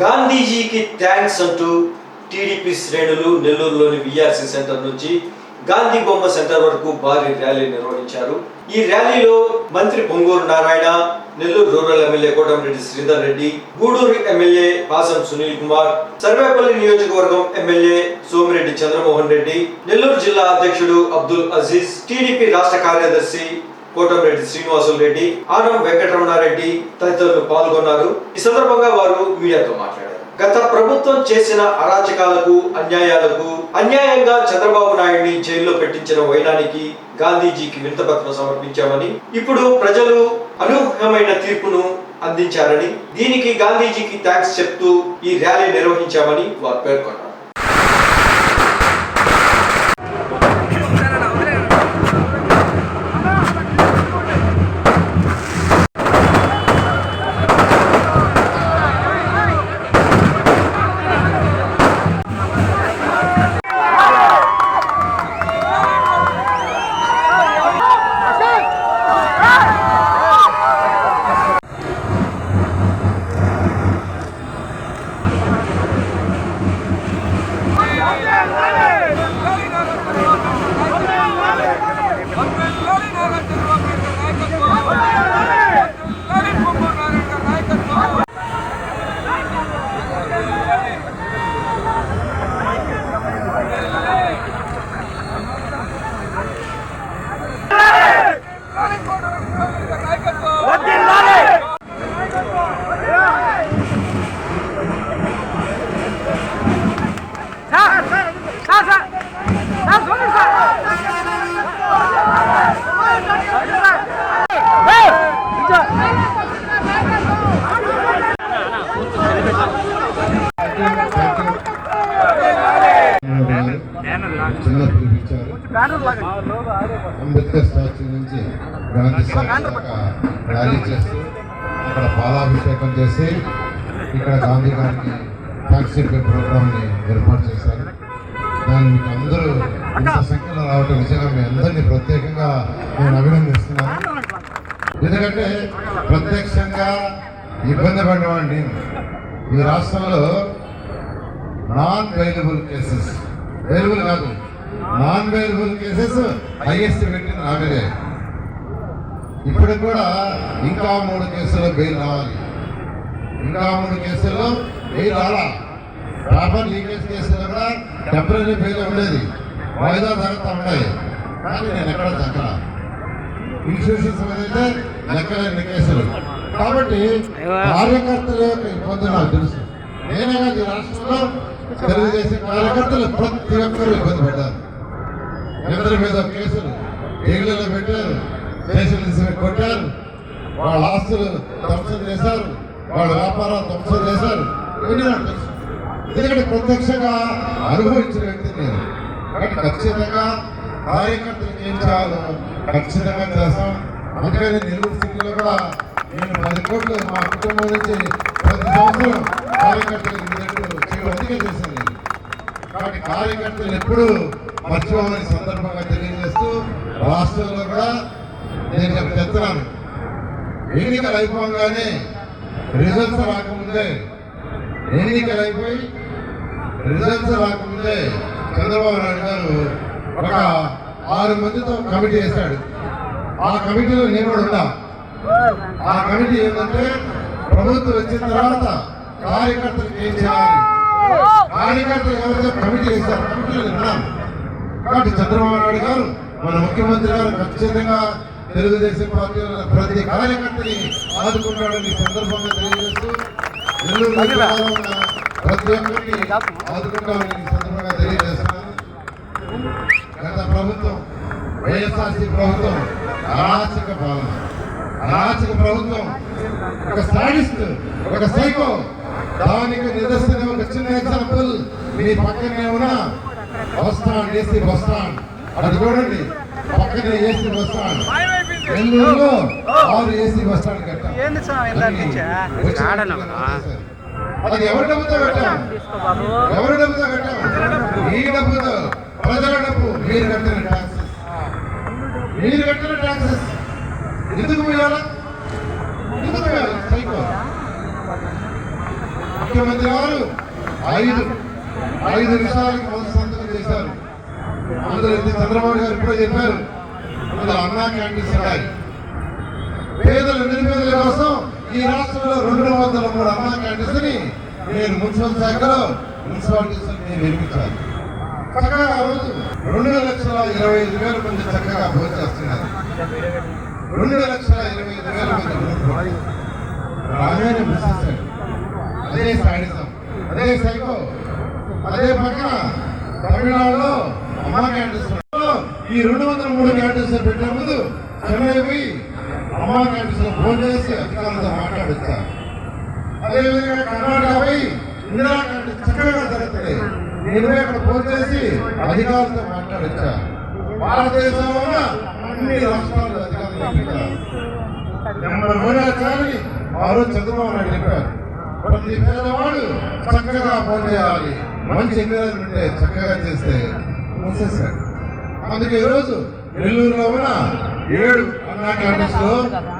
గాంధీజీకి thanks అంటూ TDP శ్రేణులు నెల్లూరులోని విఆర్సీ సెంటర్ నుంచి గాంధీ బొమ్మ సెంటర్ వరకు భారీ ర్యాలీ నిర్వహించారు. ఈ ర్యాలీలో మంత్రి Ponguru Narayana Nellore rural MLA Kotamreddy Sridhar Reddy Gudur MLA Pasam Sunil Kumar Sarvepalli నియోజకవర్గం ఎమ్మెల్యే సోమిరెడ్డి చంద్రమోహన్ రెడ్డి నెల్లూరు జిల్లా అధ్యక్షుడు అబ్దుల్ అజీజ్ టీడీపీ రాష్ట్ర కార్యదర్శి కోటమిరెడ్డి శ్రీనివాసులు రెడ్డి ఆనం వెంకటరమణారెడ్డి తదితరులు పాల్గొన్నారు. ఈ సందర్భంగా వారు మీడియాతో మాట్లాడారు. గత ప్రభుత్వం చేసిన అరాచకాలకు అన్యాయాలకు అన్యాయంగా చంద్రబాబు నాయుడిని జైల్లో పెట్టించిన వైనానికి గాంధీజీకి వింతపత్రం సమర్పించామని ఇప్పుడు ప్రజలు అనూహ్యమైన తీర్పును అందించారని దీనికి గాంధీజీకి థ్యాంక్స్ చెప్తూ ఈ ర్యాలీ నిర్వహించామని వారు పేర్కొన్నారు. అంబేద్కర్ నుంచి గాంధీ స్టాచ్యూ ర్యాలీ చేస్తూ పాలాభిషేకం చేసి ఇక్కడ గాంధీ గారికి థ్యాంక్స్ ప్రోగ్రామ్ని ఏర్పాటు చేశారు. దాన్ని మీకు అందరూ ఇంత సంఖ్యలో రావటం నిజంగా మీ అందరినీ ప్రత్యేకంగా నేను అభినందిస్తున్నాను. ఎందుకంటే ప్రత్యక్షంగా ఇబ్బంది పడినవాడిని ఈ రాష్ట్రంలో నాన్ అవైలబుల్ కేసెస్ అవైలబుల్ కాదు. నాన్ అవైలబుల్ కేసెస్ హైయెస్ట్ పెట్టింది ఆమెదే ఇప్పుడు కూడా ఇంకా మూడు కేసుల్లో బెయిల్ రావాలి. ఇంకా మూడు కేసుల్లో బెయిల్ రావాలి పేపర్ లీకేజ్ కేసులో కూడా టెంపరీ బెయిల్ ఉండేది. వాయిదా జరుగుతూ ఉండేది కానీ నేను ఎక్కడ దగ్గర ఇన్స్టిట్యూషన్స్ మీద అయితే లెక్కలేని కేసులు. కాబట్టి కార్యకర్తల యొక్క ఇబ్బంది నాకు తెలుసు. నేనే కాదు ఈ రాష్ట్రంలో తెలుగుదేశం కార్యకర్తలు ప్రతి ఒక్కరూ ఇబ్బంది పడ్డారు. ఇద్దరి మీద కేసులు జైళ్ళలో పెట్టారు కేసులు కొట్టారు వాళ్ళ ఆస్తులు ధ్వంసం చేశారు వాళ్ళ వ్యాపారాలు ధ్వంసం చేశారు. ఇవన్నీ నాకు తెలుసు. ఎందుకంటే ప్రత్యక్షంగా అనుభవించిన వ్యక్తి నేను. కాబట్టి ఖచ్చితంగా కార్యకర్తలకు ఏం చేయాలో ఖచ్చితంగా చేస్తాం. అందుకని నెల్లూరు సిటీలో కూడా నేను పది కోట్లు మా కుటుంబం నుంచి ప్రతి సంవత్సరం కార్యకర్తలకు అందుకే చేశాను కాబట్టి కార్యకర్తలు ఎప్పుడూ మర్చిపోవాలని సందర్భంగా తెలియజేస్తూ రాష్ట్రంలో కూడా నేను ఇక్కడ చెప్తున్నాను. ఎన్నికలు అయిపోగానే రిజల్ట్స్ రాకముందే ఎన్నికలు అయిపోయి రిజల్ట్స్ రాకముందే చంద్రబాబు నాయుడు గారు ఒక ఆరు మందితో కమిటీ వేశాడు. ఆ కమిటీలో నేను కూడా ఉన్నా. ఆ కమిటీ ఏంటంటే ప్రభుత్వం వచ్చిన తర్వాత కార్యకర్తలకు ఏం చేయాలి? కార్యకర్తలు ఎవరితో కమిటీ వేశారు కమిటీలో ఉన్నాను కాబట్టి చంద్రబాబు నాయుడు గారు మన ముఖ్యమంత్రి గారు ఖచ్చితంగా తెలుగుదేశం పార్టీ ప్రతి కార్యకర్తని ఆదుకుంటాడని ఈ సందర్భంగా తెలియజేస్తూ నెల్లూరు ప్రతి ఒక్కరిని ఆదుకుంటామని సందర్భంగా తెలియజేస్తున్నాను. గత ప్రభుత్వం వైఎస్ఆర్సీ ప్రభుత్వం అరాచక పాలన. అరాచక ప్రభుత్వం ఒక సాడిస్ట్ ఒక సైకో దానికి నిదర్శనం ఒక చిన్న ఎగ్జాంపుల్ మీ పక్కనే ఉన్న bus stand AC bus stand అది చూడండి పక్కనే ఏసీ బస్ స్టాండ్ నెల్లూరులో ఆరు ఏసీ బస్ స్టాండ్ కట్టాం. అది ఎవరి డబ్బుతో కట్టాం? ఎవరి డబ్బుతో కట్టాం? ఈ డబ్బుతో. ప్రజల డబ్బు. మీరు కట్టిన ట్యాక్సెస్. మీరు కట్టిన ట్యాక్సెస్. ఎందుకు ఇవ్వాలా ఎందుకు సైకో. ముఖ్యమంత్రి గారు ఐదు ఐదు సంతకం చేశారు. అందులో చంద్రబాబు గారు ఇప్పుడే చెప్పారు. అందులో అన్నా క్యాంటీన్స్ ఉన్నాయి. పేదల నిరుపేదల కోసం ఈ రాష్ట్రంలో రెండు వందల మూడు అన్నా క్యాంటీన్స్ని నేను మున్సిపల్ శాఖలో మున్సిపాలిటీస్ నేను నిర్మించాను చక్కగా ఆ రోజు రెండు లక్షల ఇరవై ఐదు వేల మంది చక్కగా భోజనం చేస్తున్నారు. రెండు లక్షల ఇరవై ఐదు వేల మంది భోజనం. రాగానే అదే సాడిజం అదే సైకో. అదే పక్కన తమిళనాడులో అమ్మా క్యాంటీన్స్ ఈ రెండు వందల మూడు క్యాంటీన్స్ పెట్టే ముందు చెన్నై పోయి అమ్మా క్యాంటీన్స్లో ఫోన్ చేసి అధికారులతో మాట్లాడిస్తారు. అదేవిధంగా కర్ణాటక పోయి ఇందిరా క్యాంటీన్స్ చక్కగా జరుగుతుంది. నేను అక్కడ ఫోన్ చేసి అధికారులతో మాట్లాడొచ్చా భారతదేశంలో ఉన్న అన్ని రాష్ట్రాలు అధికారులు పంపించారు నెంబర్ ఆ రోజు చంద్రబాబు నాయుడు చెప్పారు. ప్రతి పేదవాడు చక్కగా ఫోన్ చేయాలి. మంచి ఇంజనీర్ ఉంటే చక్కగా చేస్తే మూసేశాడు అందుకే ఈరోజు నెల్లూరులో ఉన్న ఏడు అన్నా క్యాంటీన్స్లో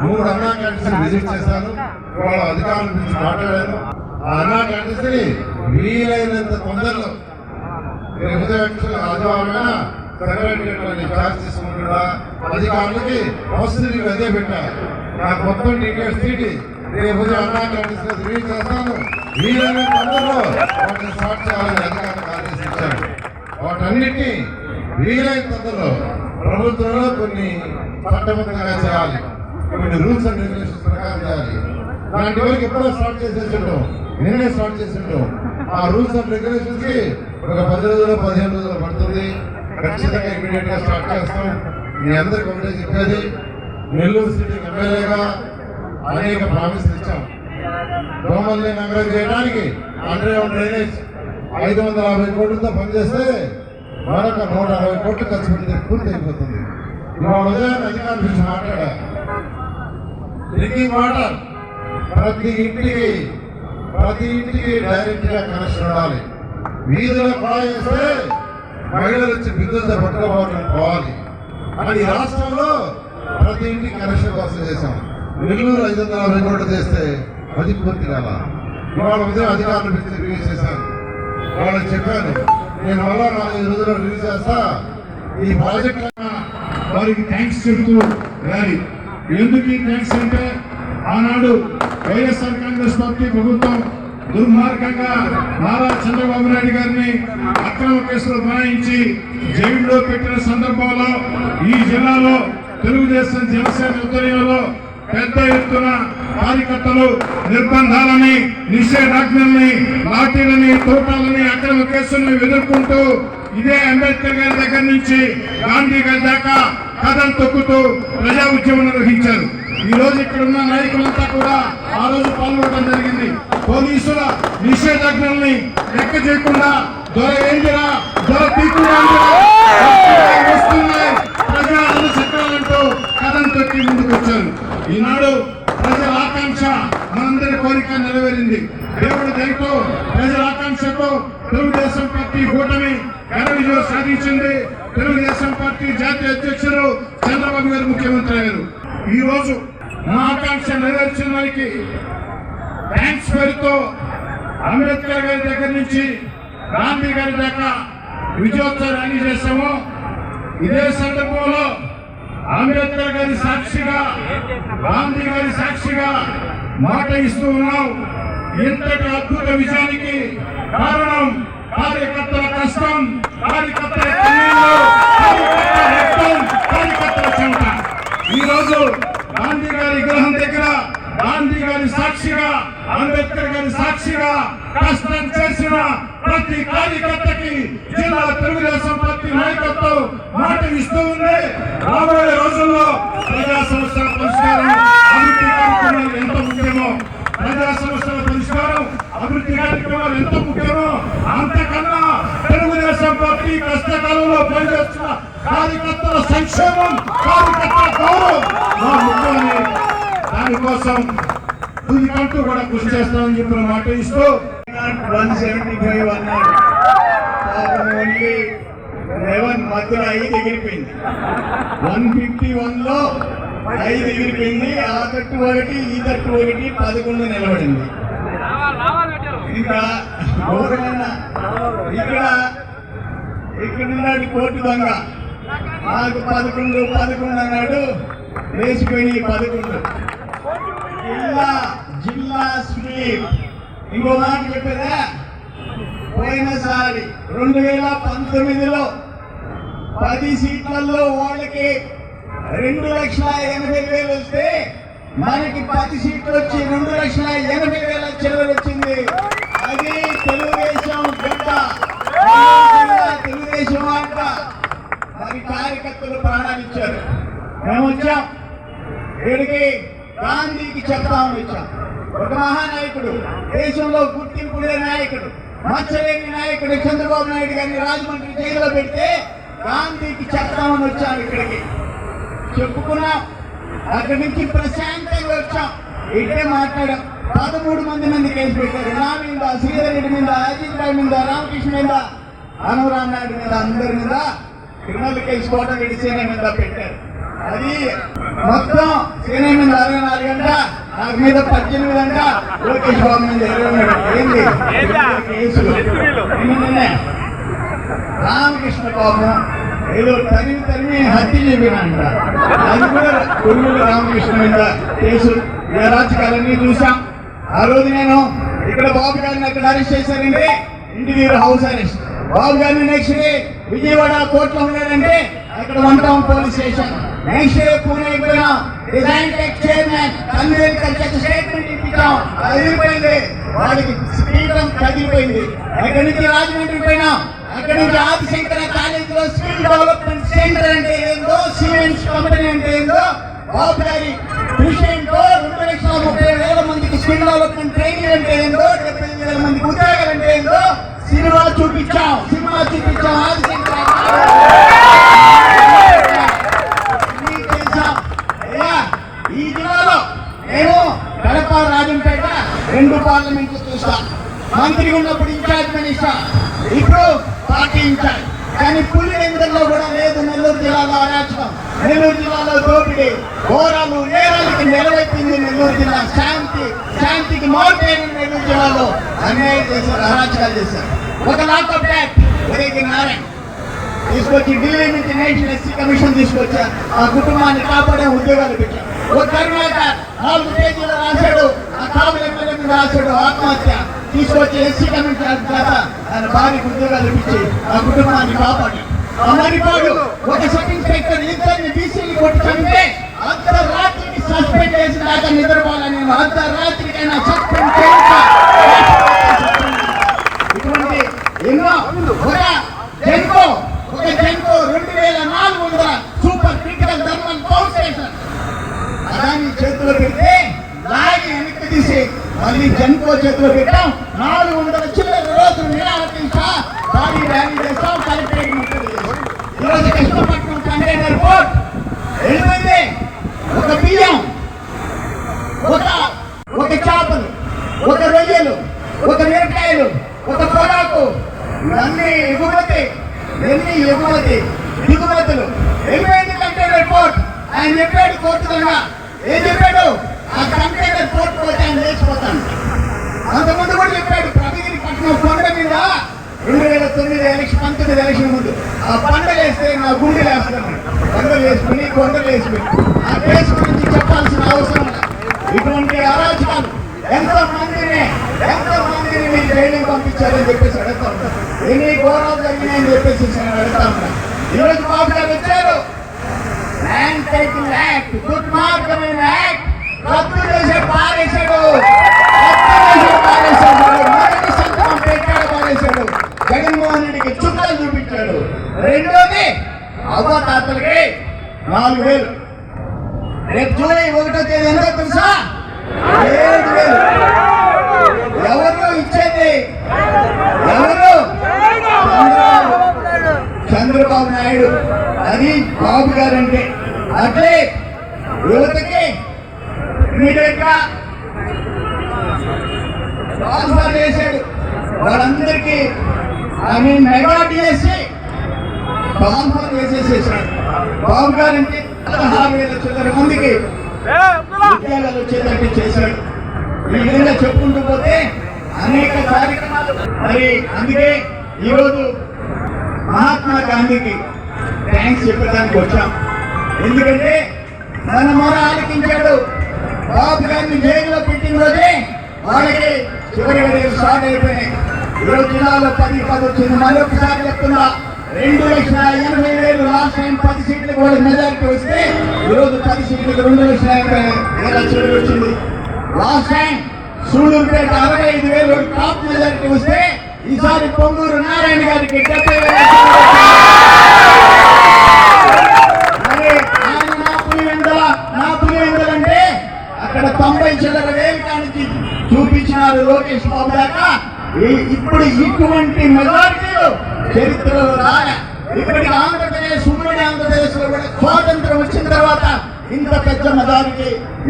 మూడు అన్నా క్యాంటీన్స్ విజిట్ చేశాను. వాళ్ళ అధికారుల గురించి మాట్లాడాను. ఆ అన్నా క్యాంటీన్స్ని వీలైనంత తొందరలో ఉదయం ఆదివారమైన సెక్రటరీ ఛార్జ్ తీసుకుంటున్నా. అధికారులకి అవసరం అదే పెట్టారు. నాకు మొత్తం డీటెయిల్స్ తీటి రేపు రిలీజ్ చేస్తాను వీలైన తొందరలో వాటిని స్టార్ట్ చేయాలని అధికారులకు ఆదేశించారు వాటన్నిటినీ వీలైన తొందరలో ప్రభుత్వంలో కొన్ని చట్టబద్ధంగా చేయాలి. కొన్ని రూల్స్ అండ్ రెగ్యులేషన్స్ ప్రకారం చేయాలి. అలాంటి వరకు ఎప్పుడో స్టార్ట్ చేసేసిండు నిన్నే స్టార్ట్ చేసిండు ఆ రూల్స్ అండ్ రెగ్యులేషన్స్కి ఒక పది రోజులు పదిహేను రోజులు పడుతుంది. ఖచ్చితంగా ఇమీడియట్గా స్టార్ట్ చేస్తాం. మీ అందరికి ఒకటే చెప్పేది నెల్లూరు సిటీ ఎమ్మెల్యేగా అనేక ప్రామిస్ ఇచ్చాం. దోమల్ని నగరం చేయడానికి అండర్గ్రౌండ్ డ్రైనేజ్ ఐదు వందల యాభై కోట్లతో పనిచేస్తే మరొక నూట అరవై కోట్లు ఖర్చు పెడితే పూర్తి అయిపోతుంది. ఇవాళ ఉదయం అధికారుల గురించి మాట్లాడా డ్రింకింగ్ వాటర్ ప్రతి ఇంటికి ప్రతి ఇంటికి డైరెక్ట్గా కనెక్షన్ ఉండాలి. వీధిలో కుళాయి వేస్తే మహిళలు వచ్చి బిందులతో పట్టుకోవాలి పోవాలి. అని ఈ రాష్ట్రంలో ప్రతి ఇంటికి కనెక్షన్ కోసం చేశాం. నెల్లూరు ఐదు వందల యాభై కోట్లు చేస్తే అది పూర్తి కాల ఇవాళ ఉదయం అధికారులు పిలిచి రిలీజ్ చేశాను వాళ్ళకి చెప్పాను నేను వల్ల నాలుగైదు రోజుల్లో రిలీజ్ చేస్తా. ఈ ప్రాజెక్ట్ వారికి థ్యాంక్స్ చెబుతూ ర్యాలీ ఎందుకు ఈ థ్యాంక్స్ అంటే ఆనాడు వైఎస్ఆర్ కాంగ్రెస్ పార్టీ ప్రభుత్వం దుర్మార్గంగా నారా చంద్రబాబు నాయుడు గారిని అక్రమ కేసులు బనాయించి జైల్లో పెట్టిన సందర్భంలో ఈ జిల్లాలో తెలుగుదేశం జనసేన ఆధ్వర్యంలో పెద్ద ఎత్తున కార్యకర్తలు నిర్బంధాలని నిషేధాజ్ఞల్ని లాఠీలని తోటాలని అక్రమ కేసులను ఎదుర్కొంటూ ఇదే అంబేద్కర్ గారి దగ్గర నుంచి గాంధీ గారి దాకా కథం తొక్కుతూ ప్రజా ఉద్యమం నిర్వహించారు. ఈ రోజు ఇక్కడ ఉన్న నాయకులంతా కూడా ఆ రోజు పాల్గొనడం జరిగింది. పోలీసుల నిషేధాజ్ఞల్ని లెక్క చేయకుండా దొర ఏందిరా? దొర తీకురా వస్తున్నాయి. ప్రజా కథం పెట్టి ముందుకు వచ్చారు ఈనాడు ప్రజల ఆకాంక్ష మనందరి కోరిక నెరవేరింది. దేవుడి దయతో ప్రజల ఆకాంక్షతో తెలుగుదేశం పార్టీ కూటమి ఘన విజయం సాధించింది. తెలుగుదేశం పార్టీ జాతీయ అధ్యక్షులు చంద్రబాబు గారు ముఖ్యమంత్రి అయ్యారు ఈ రోజు మా ఆకాంక్ష నెరవేర్చిన వారికి థ్యాంక్స్ పేరుతో అంబేద్కర్ గారి దగ్గర నుంచి గాంధీ గారి దాకా విజయోత్సవ ర్యాలీ చేశాము ఇదే సందర్భంలో అంబేద్కర్ గారి సాక్షిగా గాంధీ గారి సాక్షిగా మాట ఇస్తూ ఉన్నాం. ఇంతటి అద్భుత విజయానికి కారణం కార్యకర్తల కష్టం కార్యకర్తల కార్యకర్తల రక్తం, కార్యకర్తల చెమట. ఈ రోజు గాంధీ గారి విగ్రహం దగ్గర గాంధీ గారి సాక్షిగా అంబేద్కర్ గారి సాక్షిగా కష్టం చేసిన ప్రతి కార్యకర్తకి జిల్లా తెలుగుదేశం పార్టీ నాయకత్వం మాట ఇస్తూ ఉంది. రాబోయే రోజుల్లో ప్రజా సమస్యల పరిష్కారం అభివృద్ధి కార్యక్రమాలు ఎంత ముఖ్యమో ప్రజా సమస్యల పరిష్కారం అభివృద్ధి కార్యక్రమాలు ఎంత ముఖ్యమో అంతకన్నా తెలుగుదేశం పార్టీ కష్టకాలంలో పనిచేస్తున్న కార్యకర్తల సంక్షేమం కార్యకర్తల గౌరవం మా ముఖ్యమని దానికోసం తుదికంటూ కూడా కృషి చేస్తామని చెప్పిన మాట ఇస్తూ వన్ సెవెంటీ ఫైవ్ అన్నాడు. పాపం ఓన్లీ లెవెన్ మధ్యలో ఐదు ఎగిరిపోయింది. వన్ ఫిఫ్టీ వన్లో ఐదు ఎగిరిపోయింది. ఆ తట్టు ఒకటి ఈ తట్టు ఒకటి పదకొండు నిలబడింది. ఇంకా ఘోరమైన ఇక్కడ ఇక్కడ ఉన్నాడు కోర్టు దొంగ. నాకు పదకొండు పదకొండు అన్నాడు. వేసిపోయి పదకొండు. జిల్లా జిల్లా స్వీప్. ఇంకో మాట చెప్పేదా? పోయినసారి రెండు వేల పంతొమ్మిదిలో పది సీట్లలో వాళ్ళకి రెండు లక్షల ఎనభై వేలు వస్తే మనకి పది సీట్లు వచ్చి రెండు లక్షల ఎనభై వేల చిల్లర వచ్చింది. అది తెలుగుదేశం గడ్డ. తెలుగుదేశం అంట మరి కార్యకర్తలు ప్రాణాలు ఇచ్చారు. మేము వచ్చాం. వీడికి గాంధీకి చెప్తామని వచ్చాం. ఒక మహానాయకుడు దేశంలో గుర్తింపు నాయకుడు మచ్చలేని నాయకుడు చంద్రబాబు నాయుడు గారిని రాజమండ్రి జైల్లో పెడితే గాంధీకి చెప్తామని వచ్చాం ఇక్కడికి. చెప్పుకున్నాం అక్కడి నుంచి ప్రశాంతంగా వచ్చాం. ఇక్కడే మాట్లాడాం. పదమూడు మంది మంది కేసు పెట్టారు. నా మీద శ్రీధర్ రెడ్డి మీద అజిత్ రాయ్ మీద రామకృష్ణ మీద అనురామ్ నాయుడు మీద అందరి మీద క్రిమినల్ కేసు కోటరెడ్డి సేన మీద పెట్టారు. అది మొత్తం మీద అరవై నాలుగు గంట నాకు మీద పద్దెనిమిది గంట లోకేష్ బాబు మీద ఇరవై కేసులు. రామకృష్ణ పాపం ఏదో తరిమి తరిమి హత్య చేపినంట అది కూడా రామకృష్ణ మీద కేసు ఈ అరాచకాలన్నీ చూసాం ఆ రోజు నేను ఇక్కడ బాబు గారిని అక్కడ అరెస్ట్ చేశారంటే ఇంటి దగ్గర హౌస్ అరెస్ట్. బాబు గారిని నెక్స్ట్ డే విజయవాడ కోర్టులో ఉన్నాడంటే అక్కడ one town police station. Next day పోయినాం డిజైన్ టెక్ చైర్మన్ కన్వీనర్ చేత స్టేట్మెంట్ ఇప్పించాం. అది వాళ్ళకి స్పీకర్ కదిలిపోయింది అక్కడి నుంచి రాజమండ్రి పోయినాం అక్కడి నుంచి ఆదిశంకర కాలేజ్లో స్కిల్ డెవలప్మెంట్ సెంటర్ అంటే ఏందో సిమెంట్స్ కంపెనీ అంటే ఏందో బాబు గారి విషయంలో రెండు లక్షల ముప్పై వేల మందికి స్కిల్ డెవలప్మెంట్ ట్రైనింగ్ అంటే ఏందో డెబ్బై ఐదు వేల మందికి ఉద్యోగాలు అంటే ఏందో సినిమా చూపించాం. సినిమా చూపించాం ఆదిశంకర అన్నీ చేశాం. అయ్యా, ఈ జిల్లాలో నేను కడప రాజంపేట రెండు పార్లమెంట్లు చూస్తా. మంత్రి ఉన్నప్పుడు ఇన్ఛార్జ్ మినిస్టర్. ఇప్పుడు పార్టీ ఇన్ఛార్జ్. కానీ పులి ఎందులో కూడా లేదు నెల్లూరు జిల్లాలో అరాచకం. నెల్లూరు జిల్లాలో దోపిడీ. ఘోరాలు నేరాలకి నెలవైపోయింది నెల్లూరు జిల్లా. శాంతి శాంతికి మోటైన నెల్లూరు జిల్లాలో అన్యాయం చేశారు అరాచకాలు చేశారు. ఒక లాకప్ యాక్ట్ ఉదయకి నారాయణ. తీసుకొచ్చి ఢిల్లీ నుంచి నేషనల్ ఎస్సీ కమిషన్ తీసుకొచ్చారు. ఆ కుటుంబాన్ని కాపాడే ఉద్యోగాలు పెట్టారు. ఒక కరుణాకర్ నాలుగు పేజీలు రాశాడు. ఆ కాపుల ఎమ్మెల్యే రాశాడు. ఆత్మహత్య. తీసుకొచ్చి ఎస్సీ కమిటీ చేత ఆయన భార్యకు ఉద్యోగాలు ఇప్పించి ఆ కుటుంబాన్ని కాపాడు అమరిపాడు ఒక సబ్ ఇన్స్పెక్టర్ ఇద్దరిని బీసీలు కొట్టి చంపితే అర్ధరాత్రికి సస్పెండ్ చేసి దాకా నిద్రపోవాలని అర్ధరాత్రికైనా సస్పెండ్ చేయించా ఇటువంటి ఎన్నో ఒక జెన్కో ఒక జెన్కో రెండు వేల నాలుగు వందల super critical thermal power station Adani చేతిలో పెడితే లాగి వెనక్కి తీసి మళ్ళీ జన్కో చేతిలో పెట్టాం. నాలుగు వందల చిల్లర రోజులు నిరాకరించా భారీ ర్యాలీ చేస్తాం. కలెక్టరేట్ ముట్టడి ఈరోజు కృష్ణపట్నం కంటైనర్ పోర్ట్ ఏమైంది ఒక బియ్యం ఒక ఒక చేపలు ఒక రొయ్యలు ఒక మిరకాయలు ఒక పొగాకు ఇవన్నీ ఎగుమతి ఎన్ని ఎగుమతి దిగుమతులు ఎగుమతి కంటైనర్ పోర్ట్ ఆయన చెప్పాడు కోర్టు కన్నా ఏం చెప్పాడు? ఆ కంటైనర్ కోర్టు పోతే ఆయన లేచిపోతాను అంతకుముందు కూడా చెప్పాడు ప్రతిగిరి పట్టణం కొండ మీద రెండు వేల తొమ్మిది ఎలక్షన్ పంతొమ్మిది ఎలక్షన్ ముందు. ఆ పండుగ వేస్తే నా గుండె వేస్తాను కొండలు వేసుకుని కొండలు వేసుకుని ఆ కేసు గురించి చెప్పాల్సిన అవసరం ఇటువంటి అరాచకాలు ఎంతో మందిని ఎంతో మందిని మీరు జైలుకి పంపించారని చెప్పేసి అడుగుతా ఉంటారు ఎన్ని ఘోరాలు జరిగినాయని చెప్పేసి నేను అడుగుతా ఉంటాను ఈరోజు బాబు గారు వచ్చారు. ల్యాండ్ టైటిల్ యాక్ట్ దుర్మార్గమైన యాక్ట్ రద్దు చేసే పారేశాడు రద్దు చేసే పారేశాడు మొదటి సంతకం పెట్టాడు పారేశాడు జగన్మోహన్ రెడ్డికి చుక్కలు చూపించాడు. రెండోది నాలుగు వేలు. రేపు జూలై ఒకటో తేదీ ఎంతో తెలుసా? ఏడు వేలు. ఎవరు ఇచ్చేది? ఎవరు? చంద్రబాబు నాయుడు. అది బాబు గారంటే. అంటే యువతకి ఇమీడియట్ ట్రాన్స్ఫర్ చేశాడు వాళ్ళందరికీ I mean mega DSC transfer చేసేసేసాడు Babu గారు పదహారు వేల చిల్లర మందికి ఉద్యోగాలు వచ్చేటట్టు చేశాడు ఈ విధంగా చెప్పుకుంటూ పోతే అనేక కార్యక్రమాలు మరి అందుకే ఈరోజు మహాత్మా గాంధీకి థ్యాంక్స్ చెప్పడానికి వచ్చాం. ఎందుకంటే మన మొర ఆలకించాడు బాబు గారిని జైలులో పెట్టిన రోజే వాళ్ళకి చివరి స్టార్ట్ అయిపోయినాయి. ఈరోజు జిల్లాలో పది పది వచ్చింది మరొకసారి చెప్తున్నా రెండు లక్షల ఎనభై వేలు లాస్ట్ టైం పది సీట్లకు వాళ్ళకి మెజారిటీ వస్తే ఈరోజు పది సీట్లకు రెండు లక్షల ఎనభై వేల చివరి వచ్చింది. లాస్ట్ టైం సూళ్ళూరుపేట అరవై ఐదు వేలు టాప్ మెజారిటీ వస్తే ఈసారి పొంగూరు నారాయణ గారికి డెబ్బై వేల మరి ఆయన నా పులివెందల నా పులివెందల అంటే అక్కడ తొంభై చిల్లర వేయటానికి చూపించినారు లోకేష్ బాబు దాకా. ఇప్పుడు ఇటువంటి మెజారిటీలు చరిత్రలో రాయ ఇప్పటికి ఆంధ్రప్రదేశ్ ఉమ్మడి ఆంధ్రప్రదేశ్లో కూడా స్వాతంత్రం వచ్చిన తర్వాత ఇంత పెద్ద మెజారిటీ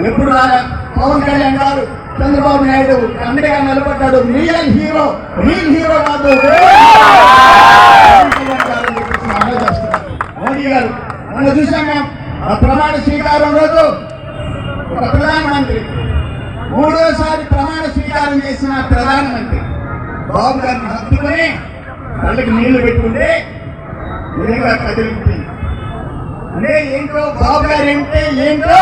ఎప్పుడు రాలే. పవన్ కళ్యాణ్ గారు చంద్రబాబు నాయుడు అండగా నిలబడ్డాడు. రియల్ హీరో రియల్ హీరో కాదు. మోడీ గారు మనం చూసాం మేము. ఆ ప్రమాణ స్వీకారం రోజు ఒక ప్రధానమంత్రి. మూడోసారి ప్రమాణ స్వీకారం చేసిన ప్రధానమంత్రి. బాబు గారిని హత్తుకొని కళ్ళకి నీళ్ళు పెట్టుకుంటే నిజంగా కదిలిపోయింది అంటే ఏంటో బాబు గారు ఏంటే ఏంటో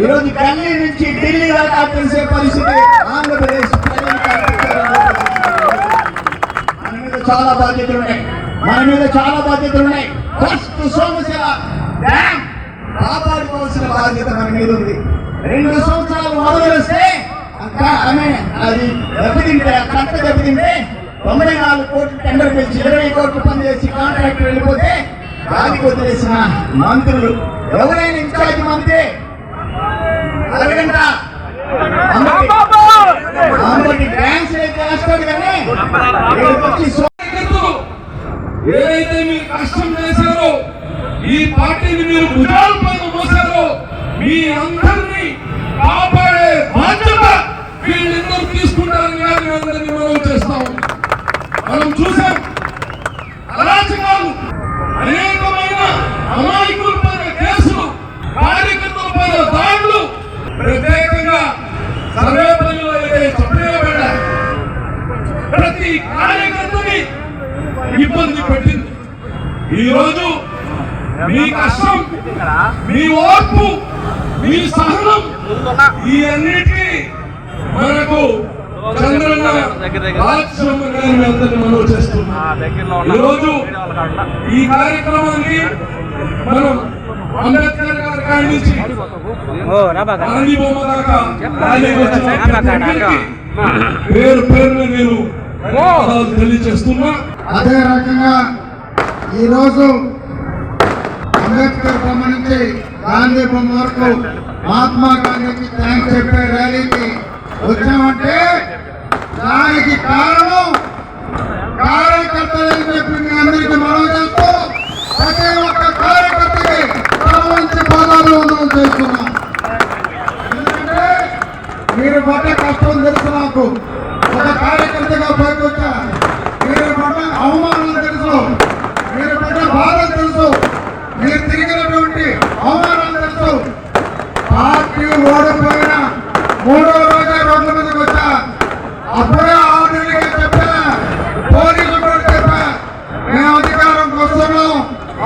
ఈరోజు ఢిల్లీ నుంచి ఢిల్లీ దాకా తెలిసే పరిస్థితి ఆంధ్రప్రదేశ్ మన మీద చాలా బాధ్యతలు ఉన్నాయి. మన మీద చాలా బాధ్యతలు ఉన్నాయి. First Somasila dam. కాపాడుకోవాల్సిన బాధ్యత మన మీద ఉంది. రెండు సంవత్సరాలు మొదలు వస్తే అక్క ఆమె అది దెబ్బతింటే ఆ కట్ట దెబ్బతింటే తొంభై నాలుగు కోట్లు టెండర్ పిలిచి ఇరవై కోట్లు పనిచేసి కాంట్రాక్ట్ వెళ్ళిపోతే దానికి వదిలేసిన మంత్రులు. ఎవరైనా ఇన్ఛార్జ్ మంత్రి? అరగంట. అంబటి డ్యాన్స్ చేస్తాడు కానీ ఇక్కడికి వచ్చి సో- కార్యకర్తలు ఏదైతే మీరు కష్టం చేశారో ఈ పార్టీని మీరు భుజాల పైన మోసారో మీ అందరినీ కాపాడే బాధ్యత వీళ్ళిద్దరు తీసుకుంటారని నేను అందరినీ మనం చేస్తాం. మనం చూసాం. అరాచకాలు అనేకమైన అమాయకుల పైన కేసులు కార్యకర్తల పైన దాడులు ప్రత్యేకంగా సర్వేపల్లిలో అయితే చెప్పబడ్డాయి. ప్రతి కార్యకర్తని ఇబ్బంది పెట్టింది. ఈరోజు మీ కష్టం మీ ఓర్పు మీ సహనం ఈ అన్నిటికీ మనకు చంద్రన్న మనం చేస్తున్నాం. ఈ రోజు ఈ కార్యక్రమానికి మనం అంబేద్కర్ గారి కాడి నుంచి గాంధీ బొమ్మ దాకా పేరు పేరున నేను ధన్యవాదాలు తెలియజేస్తున్నా. అదే రకంగా ఈరోజు అంబేద్కర్ బొమ్మ నుంచి గాంధీ బొమ్మ వరకు మహాత్మా గాంధీకి థ్యాంక్స్ చెప్పే ర్యాలీకి వచ్చామంటే దానికి కారణం కార్యకర్తలని చెప్పి మీ అందరికీ మనం చేస్తూ ప్రతి ఒక్క కార్యకర్తకి మంచి పాదాలు వందనం చేస్తున్నాం. ఎందుకంటే మీరు పడ్డ కష్టం తెలుసు నాకు. ఒక కార్యకర్తగా పైకి వచ్చా. మీరు పడ్డ అవమానం తెలుసు మీరు పడ్డ బాధ తెలుసు మీరు తిరిగినటువంటి అవమానాలు తెలుసు పార్టీ ఓడిపోయిన మూడో రోజే రోడ్ల మీదకి వచ్చా. అప్పుడే ఆర్డర్గా చెప్పా పోలీసు కూడా చెప్పా మేము అధికారంకి వస్తున్నాం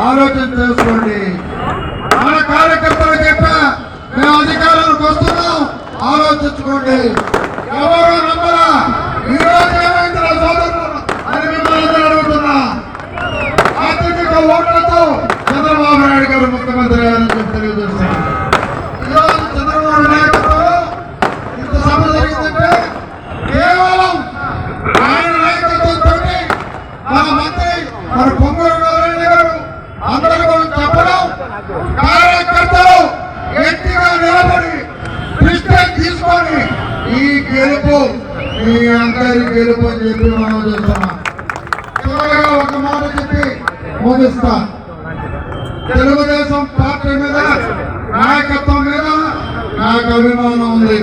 ఆలోచన చేసుకోండి. మన కార్యకర్తలు చెప్పా మేము అధికారానికి వస్తున్నాం ఆలోచించుకోండి ఎవరు నమ్మరా ఈ రోజు ఏమైంది నా సోదరులు అని మిమ్మల్ని అందరూ అడుగుతున్నా అత్యధిక ఓట్లతో చంద్రబాబు నాయుడు గారు ముఖ్యమంత్రి అయ్యారని చెప్పి తెలియజేస్తున్నా ఈరోజు చంద్రబాబు నాయకత్వంలో ఇంత సభ జరిగిందంటే కేవలం ఆయన నాయకత్వంతో మన మంత్రి మన పొంగూరు నారాయణ గారు అందరూ కూడా చెప్పడం కార్యకర్తలు గట్టిగా నిలబడి డిస్టెన్స్ తీసుకొని ఈ గెలుపు మీ అందరి గెలుపు అని చెప్పి మనం చేస్తున్నాం చివరిగా ఒక మాట చెప్పి ముగిస్తా తెలుగుదేశం పార్టీ మీద నాయకత్వం మీద నాకు అభిమానం ఉంది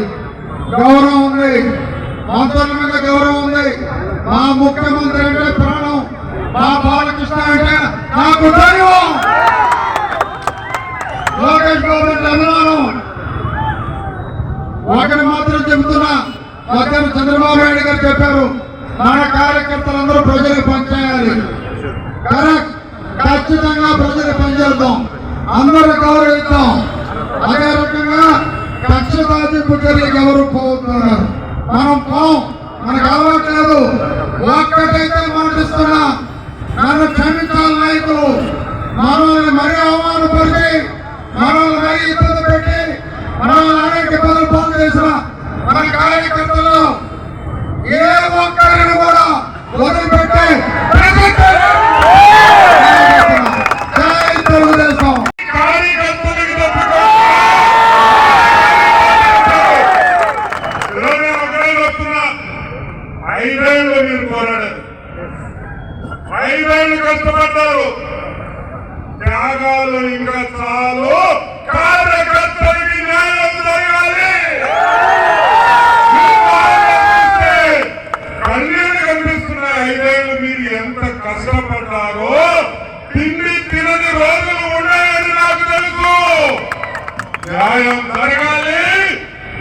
గౌరవం ఉంది మంత్రుల మీద గౌరవం ఉంది మా ముఖ్యమంత్రి అంటే ప్రాణం మా బాలకృష్ణ అంటే నాకు దైవం లోకేష్ బాబు ఒకటి మాత్రం చెబుతున్నా మధ్యాహ్నం చంద్రబాబు నాయుడు గారు చెప్పారు. మన కార్యకర్తలందరూ ప్రజలకు పనిచేయాలి కరెక్ట్. ఖచ్చితంగా ప్రజలకు పనిచేద్దాం అందరూ గౌరవిద్దాం. అదే రకంగా కక్ష చర్యలకు ఎవరు పోతున్నారు? మనం పోం. మనకు అలవాట్లేదు ఒక్కటైతే మాటిస్తున్నా. నన్ను క్షమించాలి నాయకులు. మనల్ని మరీ అవమానపరిచి మనల్ని మరీ ఇబ్బంది పెట్టి మనల్ని అనేక ఇబ్బందులు పాలు చేసిన మన కార్యకర్తలు ఏ ఒక్కరిని కూడా వదిలిపెట్టి జై తెలుగుదేశం కార్యకర్తలకు తప్పుకో ఈరోజు నేను ఒకటే చెప్తున్నా ఐదేళ్ళు మీరు పోరాడారు ఐదేళ్ళు కష్టపడ్డారు త్యాగాలు ఇంకా చాలు కార్యకర్తలకి న్యాయం జరగాలి మీకు ఆలోచిస్తే కన్నీళ్ళు కనిపిస్తున్నాయి ఐదేళ్ళు మీరు ఎంత కష్టపడ్డారో తిండి తినని రోజులు ఉన్నాయని నాకు తెలుసు న్యాయం జరగాలి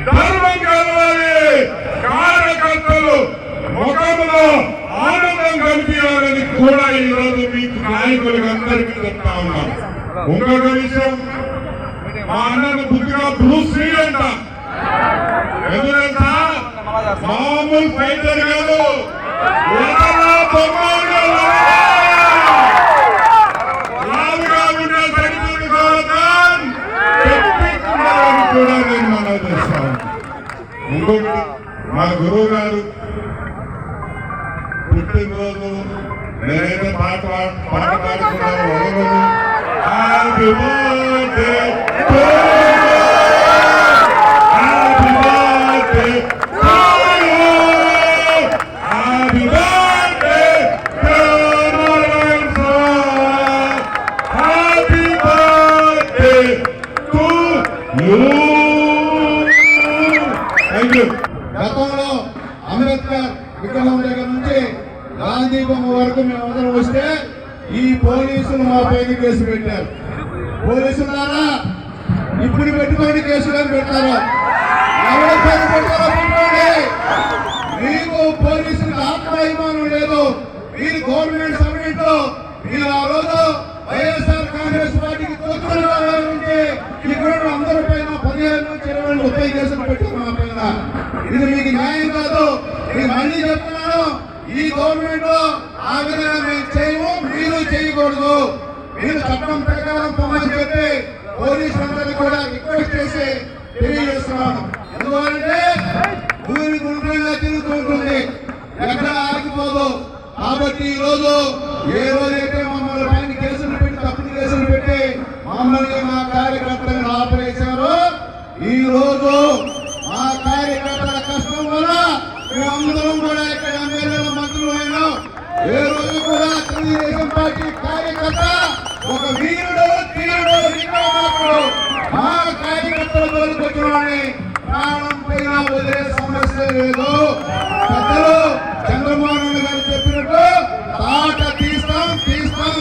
ధర్మం కలవాలి కార్యకర్తలు ముఖంలో ఆనందం కనిపించాలని కూడా ఈ రోజు మీకు నాయకులకు అందరికీ చెప్తా ఉన్నాం ఇంకొక విషయం మా అన్నకు బుద్ధిగా బ్రూసీ అంట ఎందుకంటే మామూలు ఫైటర్ కాదు. ఇంకొకటి మా గురువు గారు పుట్టినరోజు నేనైతే పాట పాట పాడుకున్నాను. వదలను happy birthday happy birthday happy birthday happy birthday to you thank you గతంలో అంబేద్కర్ విగ్రహం దగ్గర నుంచి గాంధీ బొమ్మ వరకు మేము అందరం వస్తే ఈ పోలీసులు మా పైన కేసు పెట్టారు. పోలీసులారా ఇప్పుడు పెట్టుకోండి కేసులు అని పెట్టారు. ఎవరి పైన పెట్టారో పెట్టుకోండి. మీకు పోలీసులకు ఆత్మాభిమానం లేదు. మీరు గవర్నమెంట్ సర్వెంట్ మీరు ఆ రోజు వైఎస్ఆర్ కాంగ్రెస్ పార్టీకి తోచుకునే ఇక్కడ అందరి పైన పదిహేను నుంచి ఇరవై ముప్పై కేసులు పెట్టారు మా పైన. ఇది మీకు న్యాయం కాదు. మీకు మళ్ళీ చెప్తున్నాను ఈ గవర్నమెంట్ ఆగ్రహం మేము చేయము మీరు చేయకూడదు. మీరు చట్టం ప్రకారం పొమ్మని చెప్పి పోలీసులందరినీ కూడా రిక్వెస్ట్ చేసి తెలియజేస్తున్నాను ఎందుకంటే ఊరి గుండ్రంగా తిరుగుతూ ఉంటుంది. ఎక్కడ ఆగిపోదు. కాబట్టి ఈ రోజు ఏ రోజైతే మమ్మల్ని పైన కేసులు పెట్టి తప్పుడు కేసులు పెట్టి మమ్మల్ని మా కార్యకర్తలను ఆపరేశారో ఈ రోజు తెలుగుదేశం పార్టీ కార్యకర్త ఒక వీరుడు తీరుడు విక్రమార్కుడు మా కార్యకర్తలు తోలుకొచ్చుకోవాలని ప్రాణం పైన వదిలే గారు చెప్పినట్టు తీస్తాం తీస్తాం